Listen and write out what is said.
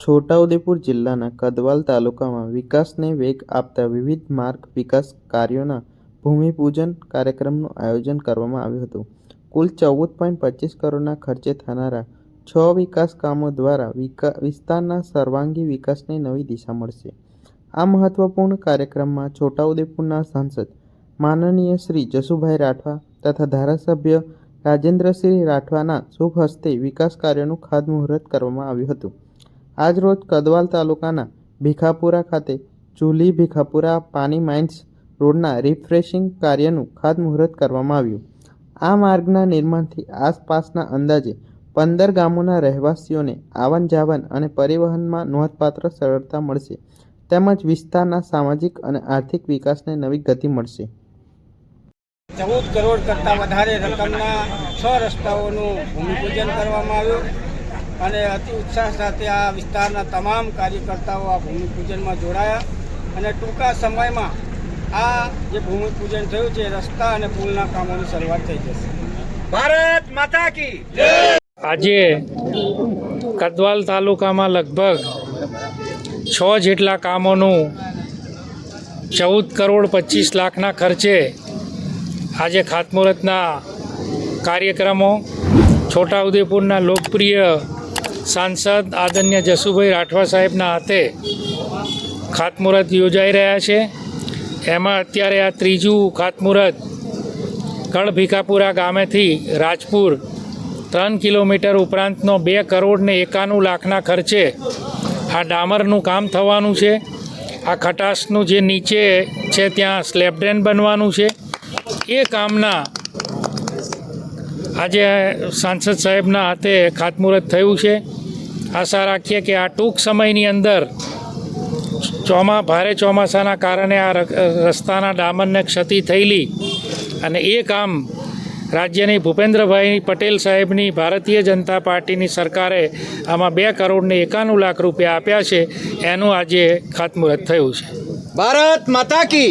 છોટાઉદેપુર જિલ્લાના કદવાલ તાલુકામાં વિકાસને વેગ આપતા વિવિધ માર્ગ વિકાસ કાર્યોના ભૂમિપૂજન કાર્યક્રમનું આયોજન કરવામાં આવ્યું હતું. કુલ ચૌદ પોઈન્ટ પચીસ કરોડના ખર્ચે થનારા છ વિકાસ કામો દ્વારા વિકા, વિસ્તારના સર્વાંગી વિકાસને નવી દિશા મળશે. આ મહત્વપૂર્ણ કાર્યક્રમમાં છોટાઉદેપુરના સાંસદ માનનીય શ્રી જસુભાઈ રાઠવા તથા ધારાસભ્ય રાજેન્દ્રસિંહ રાઠવાના શુભ હસ્તે વિકાસ કાર્યોનું ખાતમુહૂર્ત કરવામાં આવ્યું હતું. આજરોજ કદવાલ તાલુકાના ભીખાપુરા ખાતે ચૂલી ભીખાપુરા પાણી માઇન્સ રોડના રિફ્રેશિંગ કાર્યનું ખાતમુહૂર્ત કરવામાં આવ્યું. આ માર્ગના નિર્માણથી આસપાસના અંદાજે પંદર ગામોના રહેવાસીઓને આવન જાવન અને પરિવહનમાં નોંધપાત્ર સરળતા મળશે. તેમજ વિસ્તારના સામાજિક અને આર્થિક વિકાસને નવી ગતિ મળશે. ચૌદ કરોડ કરતાં વધારે રકમના છ રસ્તાઓનું ભૂમિપૂજન કરવામાં આવ્યું. અને અતિ ઉત્સાહ સાથે આ વિસ્તારના તમામ કાર્યકર્તાઓ આ ભૂમિપૂજનમાં જોડાયા અને ટૂંકા સમયમાં આ જે ભૂમિપૂજન થયું છે રસ્તા અને પુલના કામોની શરૂઆત થઈ જશે. ભારત માતા કી આજે કદવાલ તાલુકામાં લગભગ છ જેટલા કામોનું ચૌદ કરોડ પચીસ લાખના ખર્ચે આજે ખાતમુહૂર્તના કાર્યક્રમો છોટાઉદેપુરના લોકપ્રિય સાંસદ આદરણીય જસુભાઈ રાઠવા સાહેબના હાથે ખાતમુહૂર્ત યોજાઈ રહ્યા છે. એમાં અત્યારે આ ત્રીજું ખાતમુહૂર્ત કળભીકાપુરા ગામેથી રાજપુર ત્રણ કિલોમીટર ઉપરાંતનો બે કરોડ ને એકાણું લાખના ખર્ચે આ ડામરનું કામ થવાનું છે. આ ખટાશનું જે નીચે છે ત્યાં સ્લેબડ્રેન બનવાનું છે. એ કામના આજે સાંસદ સાહેબના હાથે ખાતમુહૂર્ત થયું છે. આશા રાખીએ કે આ ટૂંક સમયની અંદર ચોમા, ભારે ચોમાસાના કારણે આ રસ્તાના ડામરને ક્ષતિ થયેલી અને એ કામ રાજ્યની ભૂપેન્દ્રભાઈ પટેલ સાહેબની ભારતીય જનતા પાર્ટીની સરકારે આમાં બે કરોડને એકાણું લાખ રૂપિયા આપ્યા છે. એનું આજે ખાતમુહૂર્ત થયું છે. ભારત માતા કી